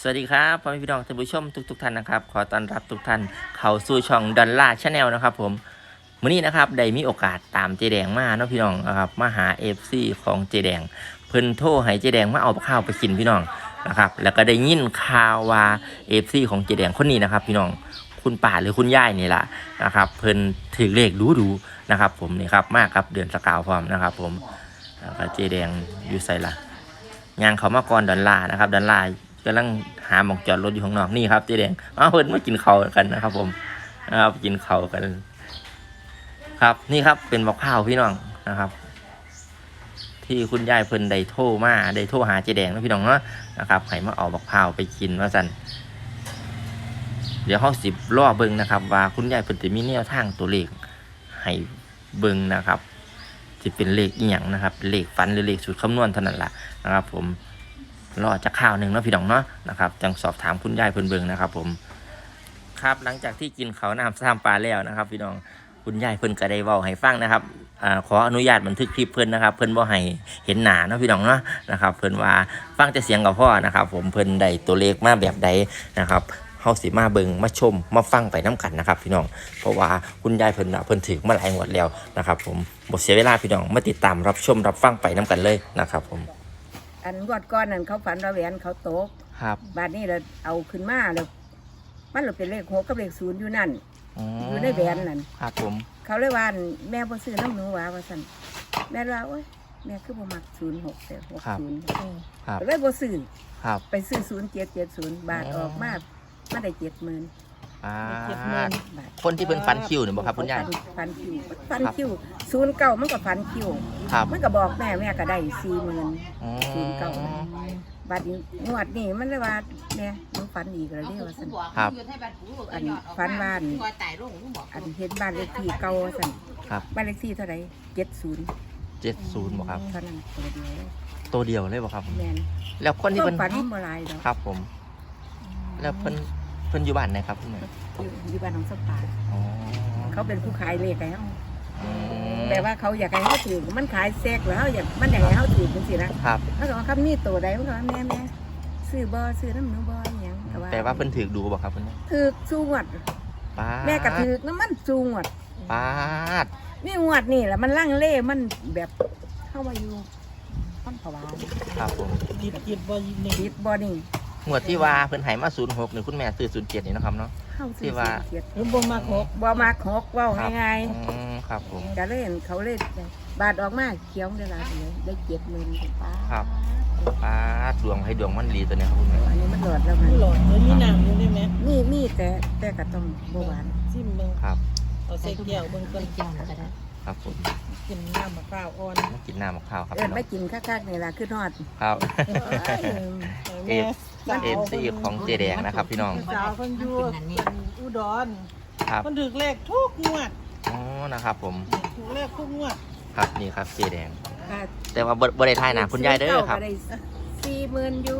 สวัสดีครับพ่อแม่พี่น้องท่านผู้ชมทุกๆท่านนะครับ ขอต้อนรับทุกท่านเข้าสู่ช่องดอลลาชาแนลนะครับ ผมมื้อนี้นะครับได้มีโอกาสตามเจแดงมาเนาะพี่น้องนะครับมาหาเอฟซีของเจแดง เพิ่นโทรให้เจแดงมาเอาข้าวไปกินพี่น้องนะครับ แล้วก็ได้ยินข่าวว่าเอฟซีของเจแดงคนนี้นะครับ พี่น้องคุณป่าหรือคุณย่ายนี่แหละนะครับเพิ่นถือเลขดูดูนะครับ ผมนี่ครับมากครับเดือนสกาวพร้อมนะครับ ผมแล้วก็เจแดงอยู่ใส่ละยางเขามาก่อนดอลลาร์นะครับดอลลาร์ กำลังหาหมองจอดรถอยู่ข้างนอกนี่ครับเจ๊แดงมาเพิ่นมากินเขาวกันนะครับ ผมนะครับกินเขาวกัน ครับนี่ครับเป็นบอกข้าวพี่น้องนะครับ ที่คุณยายเพิ่นได้โทรมาได้โทรหาเจ๊แดงนะพี่น้องเนาะนะครับให้มาเอาบักพร้าวไปกินว่าสันเดี๋ยวห้องสิบล่อเบิงนะครับ ว่าคุณยายเพิ่นจะมีแนวทางตัวเลขให้เบิงนะครับจะเป็นเลขอีหยังนะครับเลขฟันหรือเลขสูตรคำนวณเท่านั้นแหละนะครับ ผม รอจะข้าวหนึ่งเนาะพี่น้องเนาะนะครับจังสอบถามคุณยายเพิ่นเบิงนะครับ ผม ครับหลังจากที่กินเขาน้ำซ้ำปลาแล้วนะครับ พี่น้องคุณยายเพิ่นก็ได้เว้าให้ฟังนะครับอขออนุญาตบันทึกคลิปเพิ่นนะครับ เพิ่นบ่ให้เห็นหน้าเนาะพี่น้องเนาะนะครับ เพิ่นว่าฟังแต่เสียงกับพ่อนะครับ ผมเพิ่นได้ตัวเลขมาแบบใดนะครับเฮาสิมาเบิงมาชมมาฟังไปน้กันนะครับ พี่น้องเพราะว่าคุณยายเพิ่นน่ะเพิ่นถึงมาหลายงวดแล้วนะครับ ผมบ่เสียเวลาพี่น้องมาติดตามรับชมรับฟังไปน้กันเลยนะครับ ผม อันงวดก้อนนั่นเขาฝันว่าแหวนเขาตก ครับบาดนี้เราเอาขึ้นมาแล้วมันเราเป็นเลขหกกับเลขศูนย์อยู่นั่นอยู่ในแหวนนั่น ครับผม เขาเลยว่าอั่นแม่บ่ซื้อน้ำหนูหว่าว่าซั่นแม่ว่าโอ้ยแม่คือบ่มักศูนย์หกแต่หกศูนย์ครับ เลยบ่ซื้อครับ ไปซื้อศูนย์เจ็ดเจ็ดศูนย์บาทอ๋อออกมามาได้เจ็ดหมื่น อ่าเจ็ดหมื่นบาทคนที่เพิ่นฟันคิวเนี่ยบ่ครับคุณยาย ฟันคิวฟันคิวศูนย์เก้ามันก็ฟันคิวครับ มันก็บอกแม่แม่ก็ได้สี่หมื่นอ๋อศูนย์เก้า บัดนี้งวดนี่มันเลยว่าเนี่ยหนูฝันอีกแล้วเรียกว่าสันครับอันฝันว่าอันอันเห็นบ้านเลขที่เก่าว่าสันครับ บ้านเลขที่เท่าไหร่เจ็ดศูนย์เจ็ดศูนย์บ่ครับ เท่านั้นตัวเดียวเลยตัวเดียวเลยบ่ครับผมแมนแล้วคนที่ต้เพิ่องนฝันบ่หลายดอกครับผม แล้วเพิ่น เพิ่นอยู่บ้านไหนครับคุณแม่อยู่อยู่บ้านของสปาอ๋อเขาเป็นผู้ขายเลขให้เฮาอืมแต่ว่าเขาอยากให้เฮาถือมันขายแซกแล้วอยากมันอยากให้เฮาถือจังซี่นะครับเขาบอกว่าคำนี้ตัวใดมันก็ว่าแม่แม่ซื้อบ่ซื้อน้ำหนูบ่อหยังก็ว่าแต่ว่าเพิ่นถือดูบ่ครับคุณแม่ถือสูงวดป้าดแม่ก็ถือน้ำมันสูงวดป้าดนี่งวดนี่แหละมันลังเล่มันแบบเข้ามาอยู่ต้นผวาครับผมคิดคิดว่านี่ดิดบอนี่ งวดที่ว่าเพิ่นให้มา06นี่คุณแม่ซื้อ07นี่เนาะครับเนาะ เข้าที่ว่าเกียรติหรือบ่มาหกบอมาหกเว่าครับง่ายอืมครับผมๆจะเล่นเขาเล่นบาดออกมาเขียวได้หลายเลยได้เจ็ดหมื่นป้าครับ ป้าดดวงให้ดวงมันดีตัวเนี้ครับคุณแม่อันนี้มันหลอดแล้วมันหลอดเลยมีน้ำอยู่ได้ไหมมีมีแต่แต่ก็ต้องบหวานซิมเบิ่งครับ เอาใส่แก้วเบิ่งก่อนครับผมกินน้ำมะพร้าวอ่อนมากินน้ำมะพร้าวครับเอินพี่น้ไม่องกินคักๆนี่ล่ะคือทอดครับ เอิ่มเอฟ เอฟซีของเจแดงนะครับ พี่น้องสาวเพิ่นอยู่อุดรครับเพิ่นถูกเลขทุกงวดอ๋อนะครับ ผมถูกเลขทุกงวดครับนี่ครับเจแดง ค่ะแต่ว่าบ่บ่ได้ทายหนาคุณยายเด้อครับก็ได้สี่หมื่นอยู่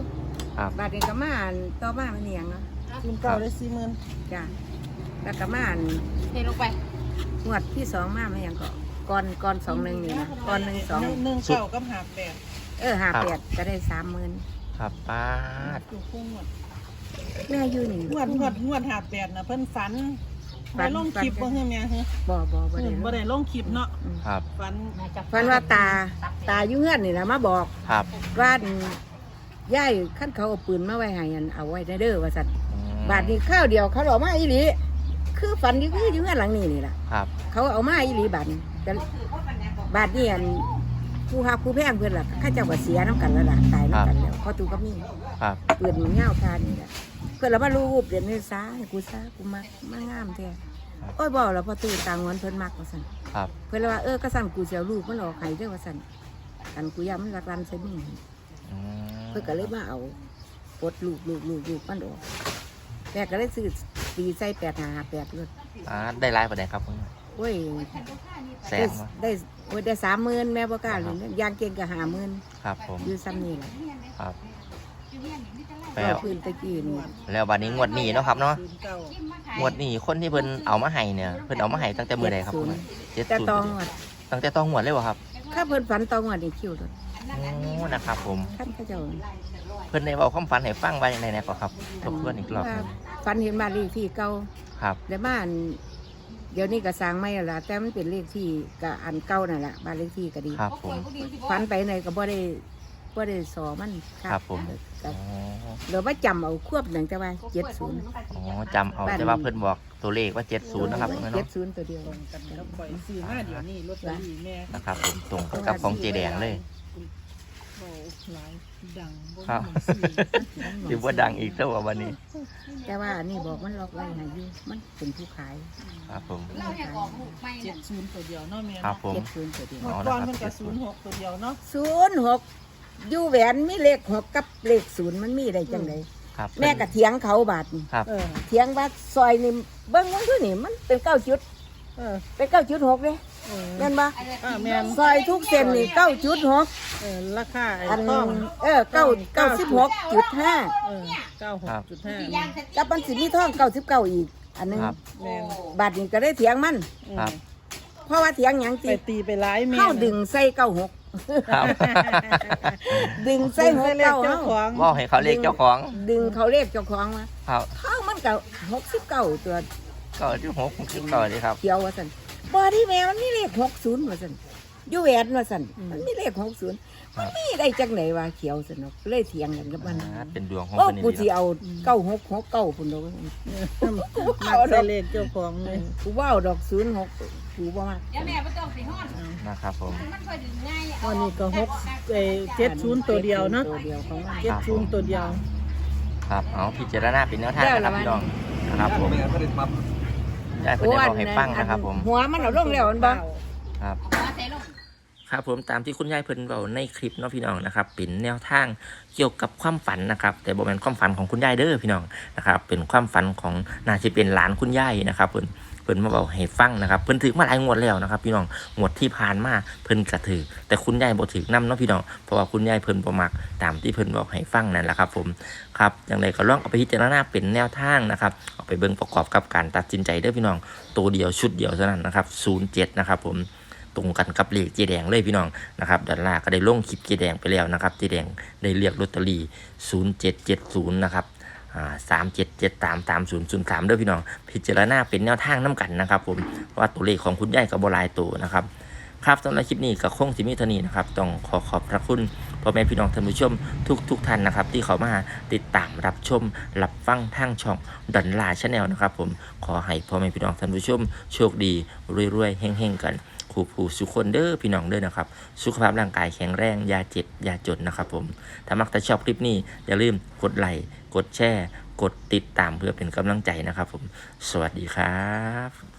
ครับบาดนี้ก็มาอันต่อมามันเนียงเนาะคุณเก่าได้สี่หมื่นจ้ะแล้วก็มาอันเทลงไปงวดที่สองมาไม่ยังก็ก่อนก่อนสองหนึ่งนี่นะก่อนหนึ่งสองหนึ่งเก่ากับหาแปดเออหาแปดก็ได้สามหมื่น ครับป้าดถูกทุกงวดแม่อยู่นี่งวดงวดงวดหาแปดน่ะเพิ่นฝันฝัได้นลงคลิปบ่เฮือแม่เฮือบ่บ่บ่เอได้อบ่ได้ลงคลิปเนาะอืมครับฝันฝันว่าตาตาอยู่เงื่อนนี่แหละมาบอกครับว่าย่ายขั้นเขาเอาปืนมาไว้ให้อันเอาไว้เด้อว่าสัตว์อืมบาทนี้ข้าวเดียวเขาเอามาอีหลีคือฝันอยู่คืออยู่เงื่อนหลังนี่นี่แหละครับ เขาเอามาอีหลีบาทนี้แต่บาทนี่อัน ผู้ฮักผู้แพงเพื่อนล่ะข้าเจ้าก็เสียน้ำกันแล้วล่ะตายน้ำกันแล้วพอตูก็มีครับปืนมันเงาทานนี่แหละเพื่อนเรามารูปเรียนนี่ซาให้กูซากูมักมางามแท้โอ้ยบอกแล้วพอตื่นต่างวันเพิ่นมักว่าสั่นครับ เพิ่นเลยว่าเออก็สั่นกูเสียวลูกมันหลอกไข่เด้อว่าสั่นกันกูยามันรักรันใช่ไหมอืมเพิ่นก็เลยมาเอาปลดลูกลูกลูกลูกมันออกแม่ก็เลยซื้อปีใส่แปดหาแปดเลยป้าดได้ไลฟ์ประเด็นครับคุณ โอ้ยแสได้นวะได้โอ้ยได้สามหมื่นแม่บ่กล้าเลยยางเก่งก็หาหมื่นครับผมอยู่ซ้ำนี่แหละครับก็แล้วพื้นตะกี้นี่แล้ววันนี้งวดนี้เนาะครับเนาะศูนย์เก่างวดนี้คนที่เพิ่นเอามาให้เนี่ยเพิ่นเอามาให้ตั้งแต่มื้อใดครับคุณเจ็ดแต่ศูนตองย์อะตั้งแต่ต้องงวดเลยวะครับข้าเพิ่นฝันตองอะนี่คิวเลยโอ้นะครับผมขั้นเขาเจ้าเพิ่นพิ่นได้เว้าความฝันให้ฟังว่าจังได๋แหน่ก็ครับทบทวนอีกรอบหนึ่งฝันเห็นบ้านเลขที่เก่าครับแต่บ้าน เดี๋ยวนี้ก็สร้างไม่แล้วล่ะแต่มันเป็นเลขที่กับอันเก่านั่นแหละบ้านเลขที่ก็ดีครับผม ฝันไปไหนก็บ่ได้บ่ได้สอมันครับผม ก็อ๋อเดี๋ยวว่าจำเอาควบหนึ่งแต่ว่าเจ็ดศูนย์อ๋อจำเอาแต่ว่าเพิ่นบอกตัวเลขว่า 70 นะครับเจ็เนาะดศูนย์ตัวเดียวกันแล้วปล่อยซื้อมาเดี๋ยวนี้ลอตเตอรี่แม่นะครับผมตรงกับของเจแดงเลย โอ้หลายดังครับถือว่าดังอีกเท่ากับวันนี้ แต่ว่าอันนี่บอกมันล็อกไว้ให้อยู่มันเป็นผู้ขายครับผมเจ็ดศูนย์ตัวเดียวเนาะแม่ครับผมเจ็ดศูนย์ตัวเดียวเมื่อก่อนมันก็ศูนย์หกตัวเดียวเนาะศูนย์หกอยู่แหวนมีเลขหกกับเลขศูนย์มันมีได้จังไดครับแม่ก็เถียงเขาบาดนี่ครับเออเถียงว่าซอยนี่เบิ้งมันคือนี่มันเป็นเก้าจุดเออเป็นเก้าจุดหกเลยเออ แม่นปะอ่าแม่นซอยทุกเส้นนี่เก้าจุดหกเออราคาไอ้อันต้องเออเก้าเก้าสิบหกจุดห้าเออเก้าหกจุดห้ากับมันสิมีท่องเก้าสิบเก้าอีก อันหนึงครับ แม่นบาดนี้ก็ได้เถียงมัน ครับ เพราะว่าเถียงหยังไปจีตีไปร้ายแม่เข้าดึงใส่เก้าหกครับดึงใส่หกเรียกเก้าเจ้าเฮาของว่าให้เขาเรียกเจ้าของดึงเขาเลขเจ้าของมาครับเข้ามันก็หกสิบเก้าตัวก็ที่หกสิบก่อนเลยครับเขียวว่าสัน บอดี้แม่มันมีเลขหกศูนย์ว่าสันอยู่แหวนว่าสันมันมีเลขหกศูนย์มันมีได้จังไหนว่าเขียวสนุกเลยเถียงกันกับมันอ่าเป็นดวงของโอ้คนนี้กูดีสิครับเอาเก้าหกหกเก้าพุ่นดอกมาใส่เลขเจ้าของเลยกูว่าเอาดอกศูนย์หกกูบ่มากเดี๋ยวแม่ไม่ต้องไปห้อนนะครับผม มันค่อยดึงง่ายวันนี้ก็หกเอ้เจ็ดศูนย์ตัวเดียวเนาะตัวเดียวของมัน เจ็ดศูนย์ตัวเดียว ครับ เอาพิจารณาเป็นแนวทางนะครับพี่น้องนะครับผม ยายเพิ่นได้บอกให้ฟังนะครับ ผม หัวมันเอาลงแล้วมันบ่ครับมาใส่ลงครับผมตามที่คุณยายเพิ่นเบาในคลิปเนาะพี่น้องนะครับเป็นแนวทางเกี่ยวกับความฝันนะครับ แต่บ่แม่นความฝันของคุณยายเด้อพี่น้องนะครับ เป็นความฝันของน่าจะเป็นหลานคุณยายนะครับเพิ่น เพิ่นมาเบาให้ฟังนะครับเพิ่นถือมาหลายงวดแล้วนะครับ พี่น้องงวดที่ผ่านมาเพิ่นก็ถือ แต่คุณยายบ่ถือนํเนาะพี่น้องเพราะว่าคุณยายเพิ่นบ่มักตามที่เพิ่นบอกให้ฟังนั่นแหละครับ ผมครับอย่างไรก็ลองเอาไปพิจารณาเป็นแนวทางนะครับเอาไปเบิ่งประกอบกับการตัดสินใจเด้อพี่น้องตัวเดียวชุดเดียวเท่านั้นนะครับ07นะครับผมตรงกันกับเลขเจแดงเลยพี่น้องนะครับดอลลาร์ก็ได้ลงคลิปเจแดงไปแล้วนะครับเจแดงได้เรียกลอตเตอรี่ 0770 นะครับ อ่า3773 3003เด้อพี่น้อง พิจารณาเป็นแนวทางน้กันนะครับ ผมว่าตัวเลขของคุณยายกับบหลายตัวนะครับครับสำหรับคลิปนี้ก็คงสิมีเท่านี้นะครับต้องขอขอบพระคุณพ่อแม่พี่น้องท่านผู้ชมทุกทุกท่านนะครับ ที่เขามาติดตามรับชมรับฟังทางช่องดอนลาชาแนลนะครับ ผมขอให้พ่อแม่พี่น้องท่านผู้ชม โชคดีรวยๆเฮงๆกัน ครูผู้สุขคนเด้อพี่น้องเด้อนะครับ สุขภาพร่างกายแข็งแรงอยาเจ็บอยาจนนะครับผม ถ้ามักจะชอบคลิปนี้อย่าลืมกดไลค์กดแชร์ กดติดตามเพื่อเป็นกำลังใจนะครับผม สวัสดีครับ